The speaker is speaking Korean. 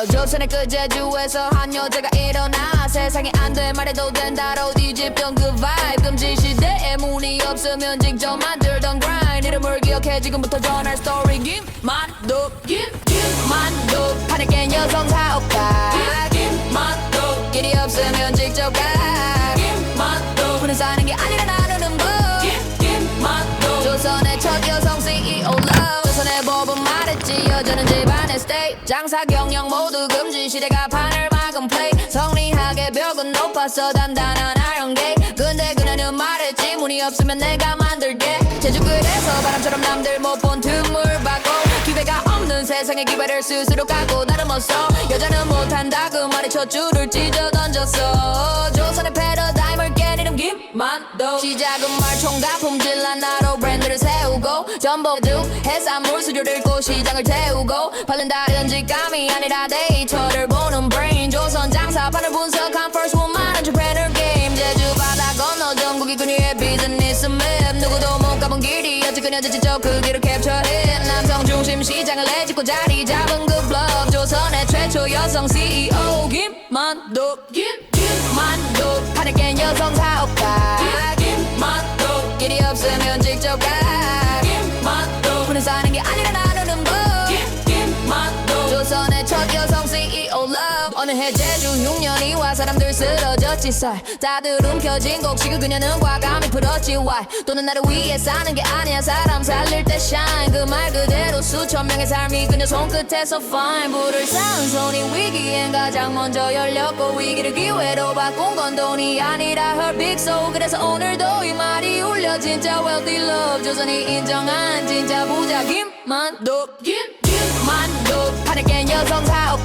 여 조선의 그 제주에서 한 여자가 일어나 세상에 안돼 말해도 된다로 뒤집던 그 vibe. 금지 시대에 문이 없으면 직접 만들던 grind. 이름을 기억해 지금부터 전할 스토리 김만두 김만두 하늘깬 여성 사업가. 김만두 길이 없으면 직접 가. 김만두 혼자 사는 게 아니라 나누는 법. 김만두 조선의 첫 여성 CEO love. 조선의 법은 말했지 여자는 집안 에 stay 장사 경영 모두 금지 시대가 판을 막은 play. 성리하게 벽은 높았어 단단한 iron gate. 근데 그녀는 말했지 문이 없으면 내가 만들게. 제주 그래서 바람처럼 남들 못 본 틈을 받고 기회가 없는 세상에 기회를 스스로 까고 나름없어 여자는 못한다 그 말에 첫 줄을 찢어 던졌어. 조선의 패러다임을 깬 이름 김만도. 시작은 말총과 품질난 나로 브랜드를 세우고 전복죽 수주를 읽고 시장을 태우고 팔른다는 직감이 아니라 데이터를 보는 brain. 조선 장사 판을 분석한 first woman entrepreneur game. 제주 바다 건너 전국이 그녀의 비즈니스 맵 누구도 못 가본 길이었지 그녀 지적 그 길을 캡처해 남성 중심 시장을 내짓고 자리 잡은 그 블럭 조선의 최초 여성 CEO 김만두 김만두 하늘 깬 여성 사업가 김만두 길이 없으면 직접 가 해 제주 6년이 와 사람들 쓰러졌지 살 다들 움켜쥔 곡식을 그녀는 과감히 풀었지 why? 또는 나를 위해 사는 게 아니야. 사람 살릴 때 shine. 그 말 그대로 수천 명의 삶이 그녀 손끝에서 fine. 불을 쌓은 손이 위기엔 가장 먼저 열렸고 위기를 기회로 바꾼 건 돈이 아니라 her big soul. 그래서 오늘도 이 말이 울려. 진짜 wealthy love. 조선이 인정한 진짜 부자 김만두 김만두 하늘 깬 여성 사업